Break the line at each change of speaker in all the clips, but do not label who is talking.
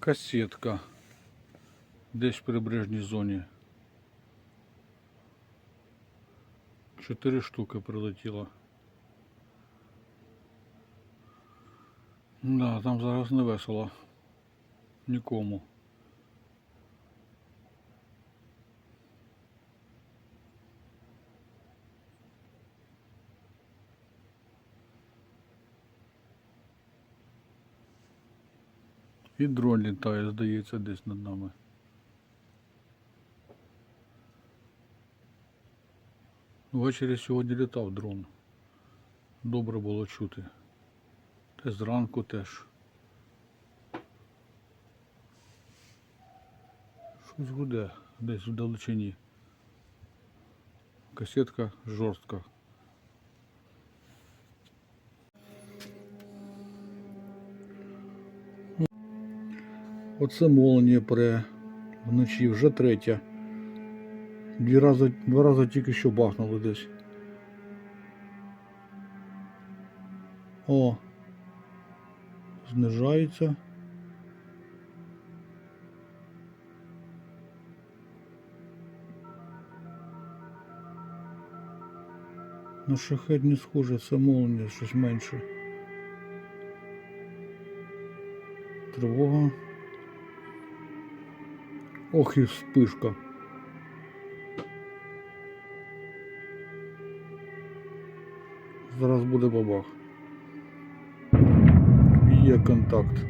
Касетка. Десь в прибережній зоні. Чотири штуки прилетіло. Да, там зараз не весело. Нікому. І дрон літає, здається, десь над нами. Ввечері сьогодні літав дрон. Добре було чути. Та зранку теж. Щось гуде десь в далечині. Касетка жорстка. Оце молнія пре вночі, вже третя. Дві рази, два рази тільки що бахнули десь. О. Знижається. На шахет не схоже, це молнія, щось менше. Тривога. Ох і вспишка. Зараз буде бабах. Є контакт.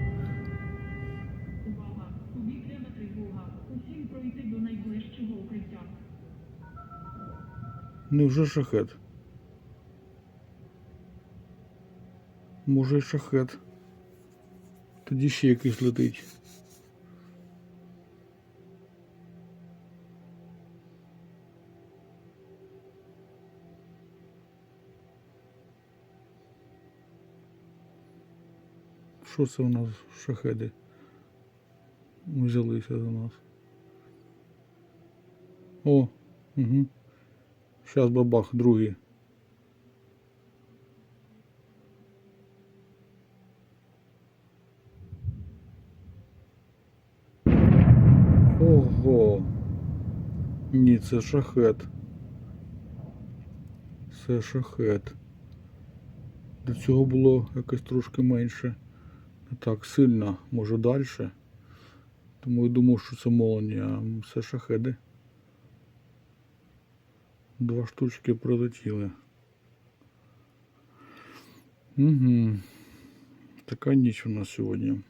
Невже шахет? Може шахет. Тоді ще якийсь летить. Що це у нас шахеди? Взялися за нас. О, угу. Сейчас бабах, другий. Ого. Ні, це шахет. Це шахет. До цього було якось трошки менше. Так сильно, може далі. Тому я думав, що це молоді, а все шахеди. Два штучки прилетіли. Угу. Така ніч у нас сьогодні.